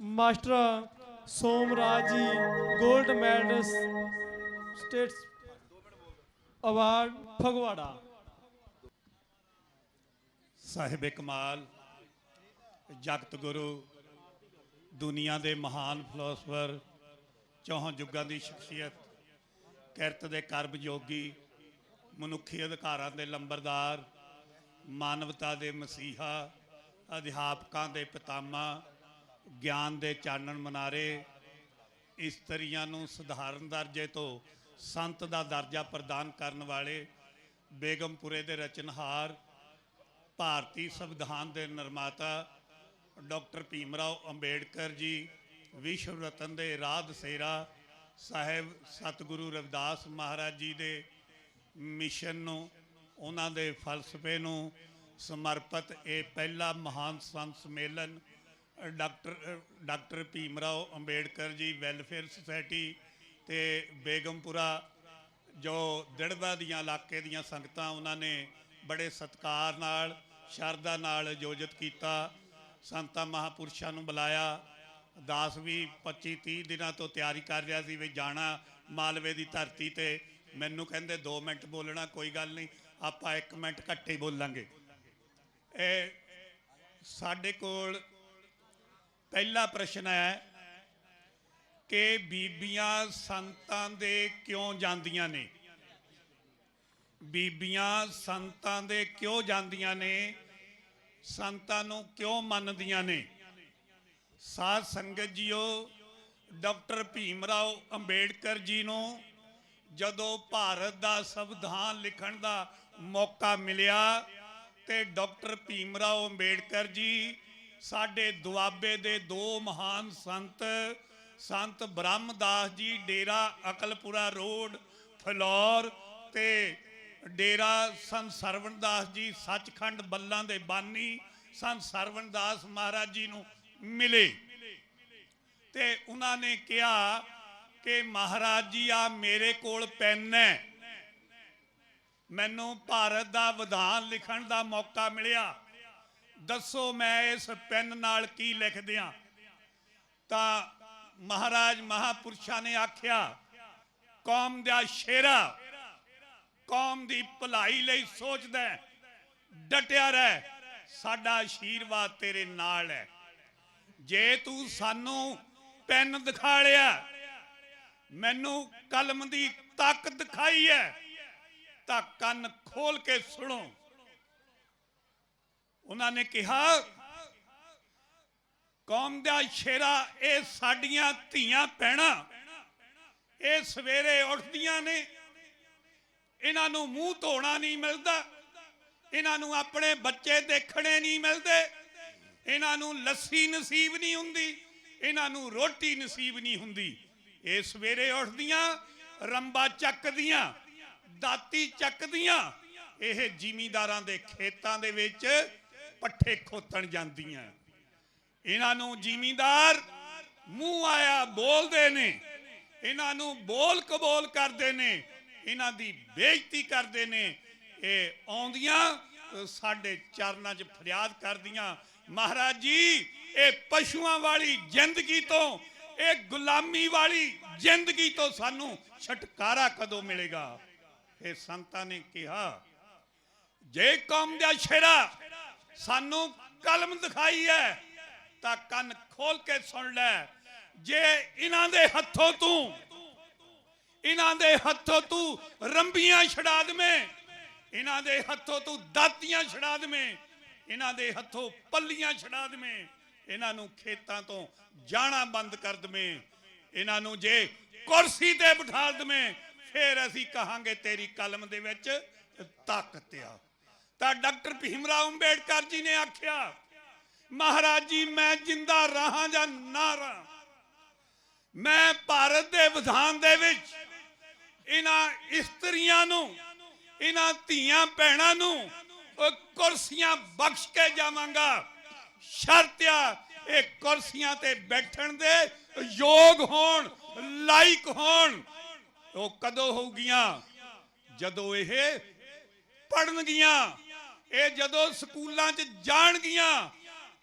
Master Somraj ji 골ਡ medals, states award Phagwara. ਸਾਹਿਬ ਕਮਾਲ, ਜਗਤ ਗੁਰੂ, ਦੁਨੀਆ ਦੇ ਮਹਾਨ ਫਿਲਾਸਫਰ ਚੌਹਾਂ ਯੁੱਗਾਂ ਦੀ ਸ਼ਖਸੀਅਤ, ਕਿਰਤ ਦੇ ਕਰਮ ਯੋਗੀ ਮਨੁੱਖੀ ਅਧਿਕਾਰਾਂ ਦੇ ਲੰਬਰਦਾਰ, ਮਾਨਵਤਾ ਦੇ ਮਸੀਹਾ, ਅਧਿਆਪਕਾਂ ਦੇ ਪਿਤਾਮਾ ਗਿਆਨ ਦੇ ਚਾਨਣ ਮਨਾਰੇ, ਇਸਤਰੀਆਂ ਨੂੰ ਸਧਾਰਨ ਦਰਜੇ ਤੋਂ ਸੰਤ ਦਾ ਦਰਜਾ ਪ੍ਰਦਾਨ ਕਰਨ ਵਾਲੇ ਬੇਗਮਪੁਰੇ ਦੇ ਰਚਨਹਾਰ, ਭਾਰਤੀ ਸੰਵਿਧਾਨ ਦੇ ਨਿਰਮਾਤਾ ਡਾਕਟਰ ਭੀਮਰਾਓ ਅੰਬੇਡਕਰ ਜੀ, ਵਿਸ਼ਵ ਰਤਨ ਦੇ ਰਾਧ ਦਸੇਰਾ ਸਾਹਿਬ ਸਤਿਗੁਰੂ ਰਵਿਦਾਸ ਮਹਾਰਾਜ ਜੀ ਦੇ ਮਿਸ਼ਨ ਨੂੰ, ਉਹਨਾਂ ਦੇ ਫਲਸਫੇ ਨੂੰ ਸਮਰਪਿਤ ਇਹ ਪਹਿਲਾ ਮਹਾਨ ਸੰਤ ਸੰਮੇਲਨ doctor doctor Bhim Rao Ambedkar ji welfare society ਤੇ ਬੇਗਮਪੁਰਾ, ਜੋ ਦਿੜਬਾ ਦੀਆਂ ਇਲਾਕੇ ਦੀਆਂ ਸੰਗਤਾਂ ਉਹਨਾਂ ਨੇ ਬੜੇ ਸਤਿਕਾਰ ਨਾਲ, ਸ਼ਰਧਾ ਨਾਲ ਆਯੋਜਿਤ ਕੀਤਾ। ਸੰਤਾਂ ਮਹਾਪੁਰਸ਼ਾਂ ਨੂੰ ਬੁਲਾਇਆ। ਦਾਸ ਵੀ 25 30 ਦਿਨਾਂ ਤੋਂ ਤਿਆਰੀ ਕਰ ਰਿਹਾ ਸੀ ਵੀ ਜਾਣਾ ਮਾਲਵੇ ਦੀ ਧਰਤੀ ਤੇ। ਮੈਨੂੰ ਕਹਿੰਦੇ 2 ਮਿੰਟ ਬੋਲਣਾ, ਕੋਈ ਗੱਲ ਨਹੀਂ, ਆਪਾਂ 1 ਮਿੰਟ ਘੱਟੇ ਬੋਲਾਂਗੇ। ਇਹ ਸਾਡੇ ਕੋਲ ਪਹਿਲਾ ਪ੍ਰਸ਼ਨ ਹੈ ਕਿ ਬੀਬੀਆਂ ਸੰਤਾਂ ਦੇ ਕਿਉਂ ਜਾਂਦੀਆਂ ਨੇ? ਬੀਬੀਆਂ ਸੰਤਾਂ ਦੇ ਕਿਉਂ ਜਾਂਦੀਆਂ ਨੇ? ਸੰਤਾਂ ਨੂੰ ਕਿਉਂ ਮੰਨਦੀਆਂ ਨੇ? ਸਾਧ ਸੰਗਤ ਜੀਓ, ਡਾਕਟਰ ਭੀਮ ਰਾਓ ਅੰਬੇਡਕਰ ਜੀ ਨੂੰ ਜਦੋਂ ਭਾਰਤ ਦਾ ਸੰਵਿਧਾਨ ਲਿਖਣ ਦਾ ਮੌਕਾ ਮਿਲਿਆ ਤੇ ਡਾਕਟਰ ਭੀਮ ਰਾਓ ਅੰਬੇਡਕਰ ਜੀ ਸਾਡੇ ਦੁਆਬੇ ਦੇ ਦੋ ਮਹਾਨ ਸੰਤ ਸੰਤ ਬ੍ਰਹਮਦਾਸ ਜੀ, ਡੇਰਾ ਅਕਲਪੁਰਾ ਰੋਡ, ਫਲੌਰ ਤੇ ਡੇਰਾ ਸੰਤ ਸਰਵਣਦਾਸ ਜੀ, ਸੱਚਖੰਡ ਬੱਲਾਂ ਦੇ ਬਾਨੀ ਸੰਤ ਸਰਵਣਦਾਸ ਮਹਾਰਾਜ ਜੀ ਨੂੰ ਮਿਲੇ। ਤੇ ਉਹਨਾਂ ਨੇ ਕਿਹਾ ਕਿ ਮਹਾਰਾਜ ਜੀ ਆ ਮੇਰੇ ਕੋਲ ਪੈਨ ਹੈ। ਮੈਨੂੰ ਭਾਰਤ ਦਾ ਵਿਧਾਨ ਲਿਖਣ ਦਾ ਮੌਕਾ ਮਿਲਿਆ। ਦੱਸੋ ਮੈਂ ਇਸ ਪੈਨ ਨਾਲ ਕੀ ਲਿਖ ਦਿਆਂ ਤਾਂ ਮਹਾਰਾਜ ਮਹਾਪੁਰਸ਼ਾਂ ਨੇ ਆਖਿਆ, ਕੌਮ ਦਾ ਸ਼ੇਰਾ ਕੌਮ ਦੀ ਭਲਾਈ ਲਈ ਸੋਚਦਾ ਡਟਿਆ ਰਹਿ, ਸਾਡਾ ਆਸ਼ੀਰਵਾਦ ਤੇਰੇ ਨਾਲ ਹੈ। ਜੇ ਤੂੰ ਸਾਨੂੰ ਪੈਨ ਦਿਖਾ ਲਿਆ, ਮੈਨੂੰ ਕਲਮ ਦੀ ਤਾਕਤ ਦਿਖਾਈ ਹੈ, ਤਾਂ ਕੰਨ ਖੋਲ ਕੇ ਸੁਣੋ। ਉਹਨਾਂ ਨੇ ਕਿਹਾ, ਕੌਮ ਦਾ ਸ਼ੇਰਾ ਇਹ ਸਾਡੀਆਂ ਧੀਆਂ ਪੈਣਾ। ਇਹ ਸਵੇਰੇ ਉੱਠਦੀਆਂ ਨੇ। ਇਹਨਾਂ ਨੂੰ ਮੂੰਹ ਧੋਣਾ ਨਹੀਂ ਮਿਲਦਾ। ਇਹਨਾਂ ਨੂੰ ਆਪਣੇ ਬੱਚੇ ਦੇਖਣੇ ਨਹੀਂ ਮਿਲਦੇ। ਇਹਨਾਂ ਨੂੰ ਲੱਸੀ ਨਸੀਬ ਨਹੀਂ ਹੁੰਦੀ। ਇਹਨਾਂ ਨੂੰ ਰੋਟੀ ਨਸੀਬ ਨਹੀਂ ਹੁੰਦੀ। ਇਹ ਸਵੇਰੇ ਉੱਠਦੀਆਂ, ਰੰਬਾ ਚੱਕਦੀਆਂ, ਦਾਤੀ ਚੱਕਦੀਆਂ। ਇਹ ਜ਼ਿਮੀਂਦਾਰਾਂ ਦੇ ਖੇਤਾਂ ਦੇ ਵਿੱਚ ਪੱਠੇ ਖੋਤਣ ਜਾਂਦੀਆਂ। ਇਹਨਾਂ ਨੂੰ ਜ਼ਿਮੀਂਦਾਰ ਮੂੰਹ ਆਇਆ ਬੋਲਦੇ ਨੇ। ਇਹਨਾਂ ਨੂੰ ਬੋਲ ਕਬੋਲ ਕਰਦੇ ਨੇ। ਇਹਨਾਂ ਦੀ ਬੇਇੱਜ਼ਤੀ ਕਰਦੇ ਨੇ। ਇਹ ਆਉਂਦੀਆਂ ਸਾਡੇ ਚਰਨਾਂ 'ਚ ਫਰਿਆਦ ਕਰਦੀਆਂ। ਮਹਾਰਾਜ ਜੀ, ਇਹ ਪਸ਼ੂਆਂ ਵਾਲੀ ਜ਼ਿੰਦਗੀ ਤੋਂ, ਇਹ ਗੁਲਾਮੀ ਵਾਲੀ ਜ਼ਿੰਦਗੀ ਤੋਂ ਸਾਨੂੰ ਛੁਟਕਾਰਾ ਕਦੋਂ ਮਿਲੇਗਾ? ਫਿਰ ਸੰਤਾਂ ਨੇ ਕਿਹਾ, ਜੇ ਕੌਮ ਦਾ ਸ਼ੇਰਾ ਸਾਨੂੰ ਕਲਮ ਦਿਖਾਈ ਹੈ, ਤਾਂ ਕੰਨ ਖੋਲ ਕੇ ਸੁਣ ਲੈ। ਜੇ ਇਹਨਾਂ ਦੇ ਹੱਥੋਂ ਤੂੰ ਇਹਨਾਂ ਦੇ ਹੱਥੋਂ ਤੂੰ ਰੰਬੀਆਂ ਛਡਾ ਦਵੇਂ ਇਹਨਾਂ ਦੇ ਹੱਥੋਂ ਤੂੰ ਦਾਤੀਆਂ ਛਡਾ ਦਵੇਂ ਇਹਨਾਂ ਦੇ ਹੱਥੋਂ ਪੱਲੀਆਂ ਛੜਾ ਦਵੇਂ ਇਹਨਾਂ ਨੂੰ ਖੇਤਾਂ ਤੋਂ ਜਾਣਾ ਬੰਦ ਕਰ ਦਵੇਂ ਇਹਨਾਂ ਨੂੰ ਜੇ ਕੁਰਸੀ ਤੇ ਬਿਠਾ ਦਵੇਂ, ਫੇਰ ਅਸੀਂ ਕਹਾਂਗੇ ਤੇਰੀ ਕਲਮ ਦੇ ਵਿੱਚ ਤਾਕਤ ਆ। ਤਾਂ ਡਾਕਟਰ ਭੀਮ ਰਾਓ ਅੰਬੇਡਕਰ ਜੀ ਨੇ ਆਖਿਆ, ਮਹਾਰਾਜ ਜੀ, ਮੈਂ ਜਿੰਦਾ ਰਹਾ ਜਾਂ ਨਾ ਰਹਾ, ਮੈਂ ਭਾਰਤ ਦੇ ਵਿਧਾਨ ਦੇ ਵਿੱਚ ਇਹਨਾਂ ਇਸਤਰੀਆਂ ਨੂੰ, ਇਹਨਾਂ ਧੀਆਂ ਭੈਣਾਂ ਨੂੰ ਕੁਰਸੀਆਂ ਬਖਸ਼ ਕੇ ਜਾਵਾਂਗਾ। ਸ਼ਰਤਿਆ ਇਹ ਕੁਰਸੀਆਂ ਤੇ ਬੈਠਣ ਦੇ ਯੋਗ ਹੋਣ, ਲਾਇਕ ਹੋਣ। ਉਹ ਕਦੋਂ ਹੋਊਗੀਆਂ? ਜਦੋਂ ਇਹ ਪੜਨਗੀਆਂ ਇਹ ਜਦੋਂ ਸਕੂਲਾਂ 'ਚ ਜਾਣਗੀਆਂ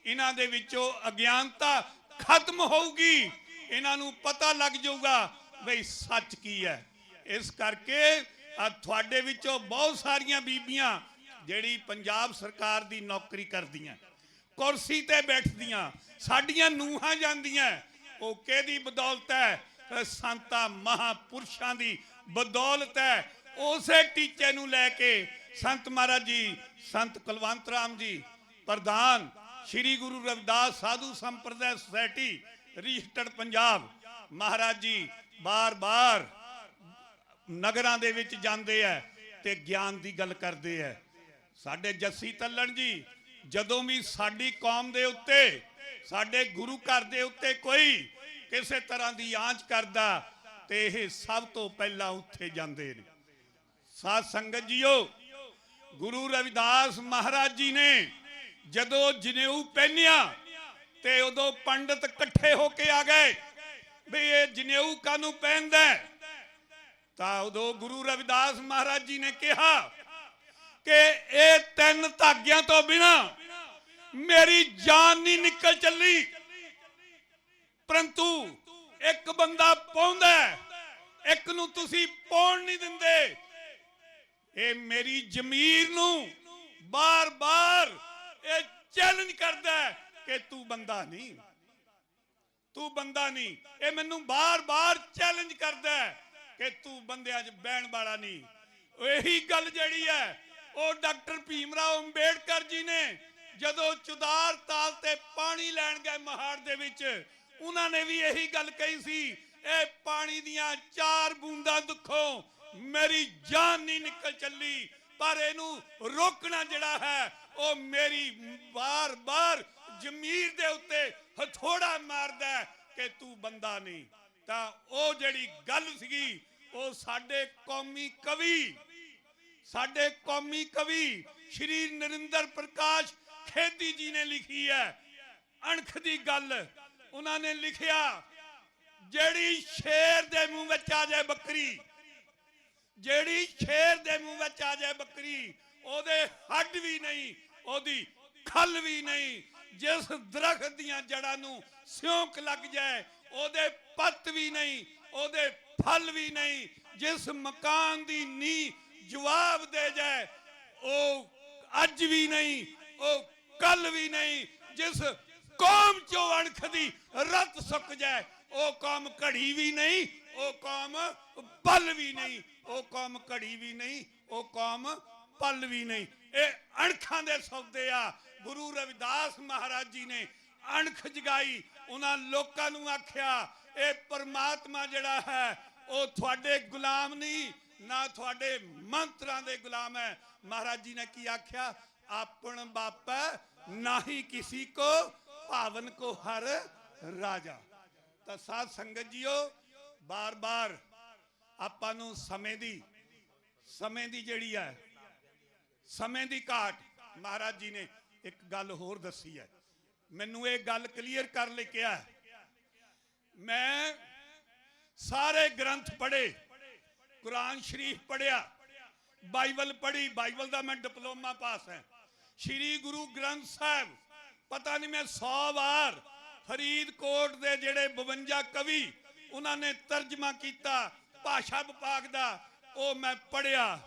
ਇਹਨਾਂ ਦੇ ਵਿੱਚੋਂ ਅਗਿਆਨਤਾ ਖਤਮ ਹੋਊਗੀ। ਇਹਨਾਂ ਨੂੰ ਪਤਾ ਲੱਗ ਜਾਊਗਾ ਬਈ ਸੱਚ ਕੀ ਹੈ। ਇਸ ਕਰਕੇ ਤੁਹਾਡੇ ਵਿੱਚੋਂ ਬਹੁਤ ਸਾਰੀਆਂ ਬੀਬੀਆਂ ਜਿਹੜੀ ਪੰਜਾਬ ਸਰਕਾਰ ਦੀ ਨੌਕਰੀ ਕਰਦੀਆਂ ਕੁਰਸੀ ਤੇ ਬੈਠਦੀਆਂ ਸਾਡੀਆਂ ਨੂਹਾਂ ਜਾਂਦੀਆਂ ਉਹ ਕਿਹਦੀ ਬਦੌਲਤ ਹੈ? ਅ, ਸੰਤਾਂ ਮਹਾਪੁਰਸ਼ਾਂ ਦੀ ਬਦੌਲਤ ਹੈ। ਉਸੇ ਟੀਚੇ ਨੂੰ ਲੈ ਕੇ ਸੰਤ ਮਹਾਰਾਜ ਜੀ, ਸੰਤ ਕੁਲਵੰਤ ਰਾਮ ਜੀ, ਪ੍ਰਧਾਨ ਸ੍ਰੀ ਗੁਰੂ ਰਵਿਦਾਸ ਸਾਧੂ ਸੰਪਰਦਾ ਸੁਸਾਇਟੀ, ਰਜਿਸਟਰਡ ਪੰਜਾਬ। ਮਹਾਰਾਜ ਜੀ ਬਾਰ-ਬਾਰ ਨਗਰਾਂ ਦੇ ਵਿੱਚ ਜਾਂਦੇ ਐ ਤੇ ਗਿਆਨ ਦੀ ਗੱਲ ਕਰਦੇ ਐ। ਸਾਡੇ ਜੱਸੀ ਤੱਲਣ ਜੀ, ਜਦੋਂ ਵੀ ਸਾਡੀ ਕੌਮ ਦੇ ਉੱਤੇ, ਸਾਡੇ ਗੁਰੂ ਘਰ ਦੇ ਉੱਤੇ ਕੋਈ ਕਿਸੇ ਤਰ੍ਹਾਂ ਦੀ ਆਂਚ ਕਰਦਾ, ਤੇ ਇਹ ਸਭ ਤੋਂ ਪਹਿਲਾਂ ਉੱਥੇ ਜਾਂਦੇ ਨੇ। ਸਾਧ ਸੰਗਤ ਜੀਓ ਗੁਰੂ ਰਵਿਦਾਸ ਮਹਾਰਾਜ ਜੀ ਨੇ ਜਦੋਂ ਜਨੇਊ ਪਹਿਨਿਆ ਤੇ ਉਦੋਂ ਪੰਡਤ ਇਕੱਠੇ ਹੋ ਕੇ ਆ ਗਏ ਵੀ ਇਹ ਜਨੇਊ ਕਾਨੂੰ ਪਹਿਨਦਾ ਤਾਂ ਉਦੋਂ ਗੁਰੂ ਰਵਿਦਾਸ ਮਹਾਰਾਜ ਜੀ ਨੇ ਕਿਹਾ ਕਿ ਇਹ ਤਿੰਨ ਧਾਗਿਆਂ ਤੋਂ ਬਿਨਾ ਮੇਰੀ ਜਾਨ ਨਹੀਂ ਨਿਕਲ ਚੱਲੀ। ਪਰੰਤੂ ਇੱਕ ਬੰਦਾ ਪਾਉਂਦਾ ਇੱਕ ਨੂੰ ਤੁਸੀਂ ਪਾਉਣ ਨਹੀਂ ਦਿੰਦੇ। ਇਹ ਮੇਰੀ ਜ਼ਮੀਰ ਨੂੰ ਬਾਰ-ਬਾਰ ਇਹ ਚੈਲੰਜ ਕਰਦਾ ਹੈ ਕਿ ਤੂੰ ਬੰਦਾ ਨਹੀਂ। ਤੂੰ ਬੰਦਾ ਨਹੀਂ। ਇਹ ਮੈਨੂੰ ਬਾਰ-ਬਾਰ ਚੈਲੰਜ ਕਰਦਾ ਹੈ ਕਿ ਤੂੰ ਬੰਦਿਆਂ 'ਚ ਬਹਿਣ ਵਾਲਾ ਨਹੀਂ। ਇਹੀ ਗੱਲ ਜਿਹੜੀ ਹੈ, ਉਹ ਡਾਕਟਰ ਭੀਮਰਾਓ ਅੰਬੇਡਕਰ ਜੀ ਨੇ ਜਦੋਂ ਚੁਦਾਰ ਤਾਲ ਤੇ ਪਾਣੀ ਲੈਣ ਗਏ ਮਹਾੜ ਦੇ ਵਿੱਚ, ਉਹਨਾਂ ਨੇ ਵੀ ਇਹੀ ਗੱਲ ਕਹੀ ਸੀ, ਇਹ ਪਾਣੀ ਦੀਆਂ ਚਾਰ ਬੂੰਦਾਂ ਦੁੱਖੋਂ ਮੇਰੀ ਜਾਨ ਨਹੀਂ ਨਿਕਲ ਚੱਲੀ, ਪਰ ਇਹਨੂੰ ਰੋਕਣਾ ਜਿਹੜਾ ਹੈ, ਉਹ ਮੇਰੀ ਬਾਰ-ਬਾਰ ਜ਼ਮੀਰ ਦੇ ਉੱਤੇ ਹਥੋੜਾ ਮਾਰਦਾ ਕਿ ਤੂੰ ਬੰਦਾ ਨਹੀਂ। ਤਾਂ ਉਹ ਜਿਹੜੀ ਗੱਲ ਸੀਗੀ, ਉਹ ਸਾਡੇ ਕੌਮੀ ਕਵੀ, ਸਾਡੇ ਕੌਮੀ ਕਵੀ ਸ਼੍ਰੀ ਨਰਿੰਦਰ ਪ੍ਰਕਾਸ਼ ਖੇਦੀ ਜੀ ਨੇ ਲਿਖੀ ਹੈ। ਅਣਖ ਦੀ ਗੱਲ ਉਹਨਾਂ ਨੇ ਲਿਖਿਆ, ਜਿਹੜੀ ਸ਼ੇਰ ਦੇ ਮੂੰਹ ਵਿੱਚ ਆ ਜਾਏ ਬੱਕਰੀ ਜਿਹੜੀ ਸ਼ੇਰ ਦੇ ਮੂੰਹ ਵਿੱਚ ਆ ਜਾਏ ਬੱਕਰੀ, ਉਹਦੇ ਹੱਡ ਵੀ ਨਹੀਂ, ਉਹਦੀ ਖਲ ਵੀ ਨਹੀਂ। ਜਿਸ ਦਰਖਤ ਦੀਆਂ ਜੜਾਂ ਨੂੰ ਸਿਉਂਕ ਲੱਗ ਜਾਏ, ਉਹਦੇ ਪੱਤ ਵੀ ਨਹੀਂ, ਉਹਦੇ ਫਲ ਵੀ ਨਹੀਂ। ਜਿਸ ਮਕਾਨ ਦੀ ਨੀ ਜਵਾਬ ਦੇ ਜਾਏ, ਉਹ ਅੱਜ ਵੀ ਨਹੀਂ, ਉਹ ਕੱਲ ਵੀ ਨਹੀਂ। ਜਿਸ ਕੌਮ ਚੋਂ ਅਣਖ ਦੀ ਰਤ ਸੁੱਕ ਜਾਏ, ਉਹ ਕੌਮ ਘੜੀ ਵੀ ਨਹੀਂ, ਉਹ ਕੌਮ ਪਲ ਵੀ ਨਹੀਂ। ਉਹ ਕੌਮ ਘੜੀ ਵੀ ਨਹੀਂ, ਉਹ ਕੌਮ ਪਲ ਵੀ ਨਹੀਂ। ਇਹ ਅਣਖਾਂ ਦੇ ਸੌਦੇ ਆ। ਗੁਰੂ ਰਵਿਦਾਸ ਮਹਾਰਾਜ ਜੀ ਨੇ ਅਣਖ ਜਗਾਈ। ਉਹਨਾਂ ਲੋਕਾਂ ਨੂੰ ਆਖਿਆ, ਇਹ ਪਰਮਾਤਮਾ ਜਿਹੜਾ ਹੈ, ਉਹ ਤੁਹਾਡੇ ਗੁਲਾਮ ਨਹੀਂ, ਨਾ ਤੁਹਾਡੇ ਮੰਤਰਾਂ ਦੇ ਗੁਲਾਮ ਹੈ। ਮਹਾਰਾਜ ਜੀ ਨੇ ਕੀ ਆਖਿਆ? ਆਪਣ ਬਾਪਾ ਨਾਹੀ ਕਿਸੇ ਕੋ, ਭਾਵਨ ਕੋ ਹਰ ਰਾਜਾ। ਤਾਂ ਸਾਧ ਸੰਗਤ ਜੀਓ, ਬਾਰ-ਬਾਰ ਆਪਾਂ ਨੂੰ ਸਮੇਂ ਦੀ ਸਮੇਂ ਦੀ ਜਿਹੜੀ ਹੈ, ਸਮੇਂ ਦੀ ਘਾਟ, ਮਹਾਰਾਜ ਜੀ ਨੇ ਇੱਕ ਗੱਲ ਹੋਰ ਦੱਸੀ ਹੈ। ਮੈਨੂੰ ਇਹ ਗੱਲ ਕਲੀਅਰ ਕਰ ਲੈ ਕਿਹਾ ਮੈਂ ਸਾਰੇ ਗ੍ਰੰਥ ਪੜ੍ਹੇ, ਕੁਰਾਨ ਸ਼ਰੀਫ ਪੜ੍ਹਿਆ, ਬਾਈਬਲ ਪੜ੍ਹੀ, ਬਾਈਬਲ ਦਾ ਮੈਂ ਡਿਪਲੋਮਾ ਪਾਸ ਹੈ। ਸ਼੍ਰੀ ਗੁਰੂ ਗ੍ਰੰਥ ਸਾਹਿਬ, ਪਤਾ ਨਹੀਂ ਮੈਂ 100 ਵਾਰ ਫਰੀਦਕੋਟ ਦੇ ਜਿਹੜੇ 52 ਕਵੀ, ਉਹਨਾਂ ਨੇ ਤਰਜਮਾ ਕੀਤਾ ਭਾਸ਼ਾ ਵਿਭਾਗ ਦਾ, ਉਹ ਮੈਂ ਪੜ੍ਹਿਆ।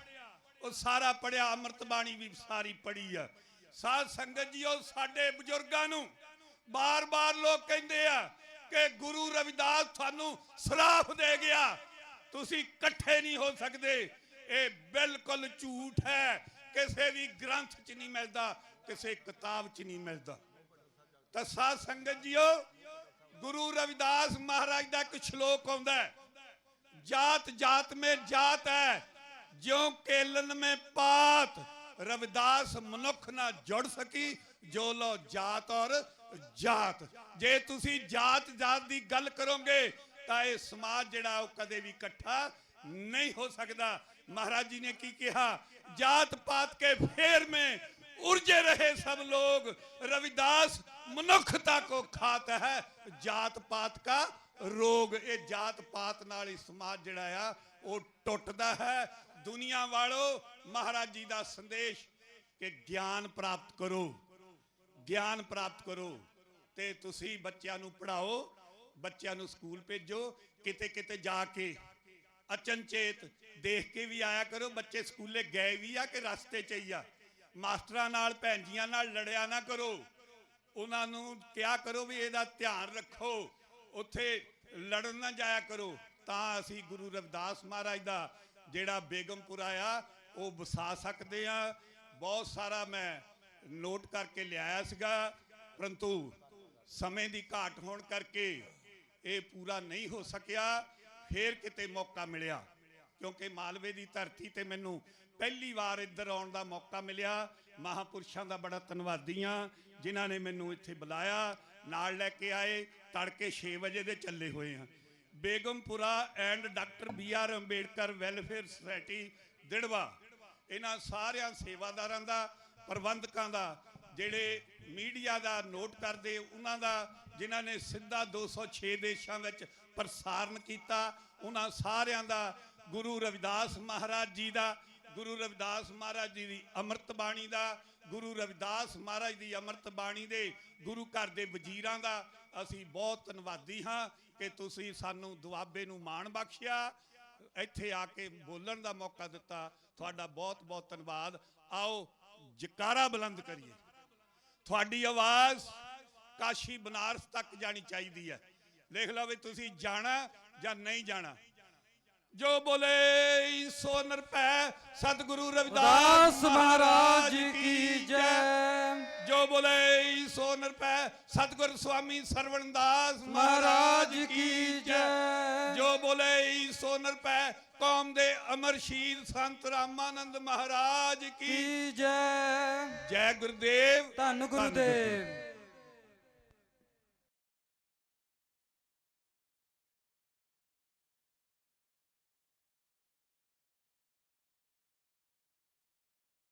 ਉਹ ਸਾਰਾ ਪੜਿਆ ਅੰਮ੍ਰਿਤ ਬਾਣੀ ਵੀ ਸਾਰੀ ਪੜ੍ਹੀ ਆ। ਸਾਧ ਸੰਗਤ ਜੀ, ਉਹ ਸਾਡੇ ਬਜ਼ੁਰਗਾਂ ਨੂੰ ਬਾਰ-ਬਾਰ ਲੋਕ ਕਹਿੰਦੇ ਆ ਕਿ ਗੁਰੂ ਰਵਿਦਾਸ ਤੁਹਾਨੂੰ ਸਰਾਫ ਦੇ ਗਿਆ। ਤੁਸੀਂ ਇਕੱਠੇ ਨਹੀਂ ਹੋ ਸਕਦੇ। ਇਹ ਬਿਲਕੁਲ ਝੂਠ ਹੈ। ਕਿਸੇ ਵੀ ਗ੍ਰੰਥ 'ਚ ਨਹੀਂ ਮਿਲਦਾ, ਕਿਸੇ ਕਿਤਾਬ 'ਚ ਨਹੀਂ ਮਿਲਦਾ। ਤਾਂ ਸਾਧ ਸੰਗਤ ਜੀਓ, ਗੁਰੂ ਰਵਿਦਾਸ ਮਹਾਰਾਜ ਦਾ ਇੱਕ ਸ਼ਲੋਕ ਆਉਂਦਾ ਹੈ। जात जात में जात है ज्यो केलन में पात रविदास ਮਨੁੱਖ ਨਾ ਜੁੜ ਸਕੀ ਜੋ ਲੋ ਜਾਤ ਔਰ ਜਾਤ ਜੇ ਤੁਸੀਂ ਜਾਤ ਜਾਤ ਦੀ ਗੱਲ ਕਰੋਗੇ ਤਾਂ ਇਹ ਸਮਾਜ ਜਿਹੜਾ ਉਹ ਕਦੇ ਵੀ ਇਕੱਠਾ ਨਹੀਂ ਹੋ ਸਕਦਾ ਮਹਾਰਾਜ ਜੀ ਨੇ ਕੀ ਕਿਹਾ ਜਾਤ ਪਾਤ ਕੇ ਫੇਰ में उर्जे रहे सब लोग रविदास मनुष्यता को खाता है जात पात का ਰੋਗ, ਇਹ ਜਾਤ ਪਾਤ ਨਾਲ ਹੀ ਸਮਾਜ ਜਿਹੜਾ ਆ, ਉਹ ਟੁੱਟਦਾ ਹੈ। ਦੁਨੀਆ ਵਾਲੋ, ਮਹਾਰਾਜ ਜੀ ਦਾ ਸੰਦੇਸ਼ ਕਿ ਗਿਆਨ ਪ੍ਰਾਪਤ ਕਰੋ। ਗਿਆਨ ਪ੍ਰਾਪਤ ਕਰੋ। ਤੇ ਤੁਸੀਂ ਬੱਚਿਆਂ ਨੂੰ ਪੜ੍ਹਾਓ, ਬੱਚਿਆਂ ਨੂੰ ਸਕੂਲ ਭੇਜੋ, ਕਿਤੇ ਕਿਤੇ ਜਾ ਕੇ ਅਚਨਚੇਤ ਦੇਖ ਕੇ ਵੀ ਆਇਆ ਕਰੋ, ਬੱਚੇ ਸਕੂਲੇ ਗਏ ਵੀ ਆ ਕਿ ਰਸਤੇ 'ਚ ਹੀ ਆ। ਮਾਸਟਰਾਂ ਨਾਲ, ਭੈਣ ਜੀਆਂ ਨਾਲ ਲੜਿਆ ਨਾ ਕਰੋ। ਉਹਨਾਂ ਨੂੰ ਕਿਹਾ ਕਰੋ ਵੀ ਇਹਦਾ ਧਿਆਨ ਰੱਖੋ। ਉੱਥੇ ਲੜਨ ਨਾ ਜਾਇਆ ਕਰੋ। ਤਾਂ ਅਸੀਂ ਗੁਰੂ ਰਵਿਦਾਸ ਮਹਾਰਾਜ ਦਾ ਜਿਹੜਾ ਬੇਗਮਪੁਰਾ ਆ ਉਹ ਵਸਾ ਸਕਦੇ ਆ ਬਹੁਤ ਸਾਰਾ ਮੈਂ ਨੋਟ ਕਰਕੇ ਲਿਆਇਆ ਸੀਗਾ। ਪਰੰਤੂ ਸਮੇਂ ਦੀ ਘਾਟ ਹੋਣ ਕਰਕੇ ਇਹ ਪੂਰਾ ਨਹੀਂ ਹੋ ਸਕਿਆ। ਫੇਰ ਕਿਤੇ ਮੌਕਾ ਮਿਲਿਆ। ਕਿਉਂਕਿ ਮਾਲਵੇ ਦੀ ਧਰਤੀ ਤੇ ਮੈਨੂੰ ਪਹਿਲੀ ਵਾਰ ਇੱਧਰ ਆਉਣ ਦਾ ਮੌਕਾ ਮਿਲਿਆ। ਮਹਾਪੁਰਸ਼ਾਂ ਦਾ ਬੜਾ ਧੰਨਵਾਦੀ ਹਾਂ, ਜਿਨ੍ਹਾਂ ਨੇ ਮੈਨੂੰ ਇੱਥੇ ਬੁਲਾਇਆ। ਨਾਲ ਲੈ ਕੇ ਆਏ, ਤੜਕੇ 6 ਵਜੇ ਦੇ ਚੱਲੇ ਹੋਏ ਆ Begampura and doctor B R Ambedkar welfare society, Dirba. ਇਹਨਾਂ ਸਾਰਿਆਂ ਸੇਵਾਦਾਰਾਂ ਦਾ, ਪ੍ਰਬੰਧਕਾਂ ਦਾ, ਜਿਹੜੇ ਮੀਡੀਆ ਦਾ ਨੋਟ ਕਰਦੇ, ਉਹਨਾਂ ਦਾ, ਜਿਨ੍ਹਾਂ ਨੇ ਸਿੱਧਾ 206 ਦੇਸ਼ਾਂ ਵਿੱਚ ਪ੍ਰਸਾਰਣ ਕੀਤਾ, ਉਹਨਾਂ ਸਾਰਿਆਂ ਦਾ, ਗੁਰੂ ਰਵਿਦਾਸ ਮਹਾਰਾਜ ਜੀ ਦਾ ਗੁਰੂ ਰਵਿਦਾਸ ਮਹਾਰਾਜ ਜੀ ਦੀ ਅੰਮ੍ਰਿਤ ਬਾਣੀ ਦਾ, ਗੁਰੂ ਰਵਿਦਾਸ ਮਹਾਰਾਜ ਦੀ ਅੰਮ੍ਰਿਤ ਬਾਣੀ ਦੇ ਗੁਰੂ ਘਰ ਦੇ ਵਜ਼ੀਰਾਂ ਦਾ ਅਸੀਂ ਬਹੁਤ ਧੰਨਵਾਦੀ ਹਾਂ ਕਿ ਤੁਸੀਂ ਸਾਨੂੰ ਦੁਆਬੇ ਨੂੰ ਮਾਣ ਬਖਸ਼ਿਆ, ਇੱਥੇ ਆ ਕੇ ਬੋਲਣ ਦਾ ਮੌਕਾ ਦਿੱਤਾ। ਤੁਹਾਡਾ ਬਹੁਤ ਬਹੁਤ ਧੰਨਵਾਦ। ਆਓ, ਜਕਾਰਾ ਬੁਲੰਦ ਕਰੀਏ। ਤੁਹਾਡੀ ਆਵਾਜ਼ ਕਾਸ਼ੀ ਬਨਾਰਸ ਤੱਕ ਜਾਣੀ ਚਾਹੀਦੀ ਹੈ। ਦੇਖ ਲਓ ਵੀ ਤੁਸੀਂ ਜਾਣਾ ਜਾਂ ਨਹੀਂ ਜਾਣਾ। ਜੋ ਬੋਲੇ ਸੋ ਨਰਪੈ ਸਤਿਗੁਰੂ ਰਵਿਦਾਸ ਦਾਸ ਮਹਾਰਾਜ ਕੀ ਜੈ। ਜੋ। ਬੋਲੇ ਸੋ ਨਰਪੈ ਸਤਿਗੁਰ ਸੁਆਮੀ ਸਰਵਣਦਾਸ ਮਹਾਰਾਜ ਕੀ ਜੈ। ਜੋ। ਬੋਲੇ ਸੋ ਨਰਪੈ ਕੌਮ ਦੇ ਅਮਰ ਸ਼ਹੀਦ ਸੰਤ ਰਾਮਾਨੰਦ ਮਹਾਰਾਜ ਕੀ ਜੈ। ਜੈ ਗੁਰਦੇਵ। ਧੰਨ ਗੁਰੂਦੇਵ।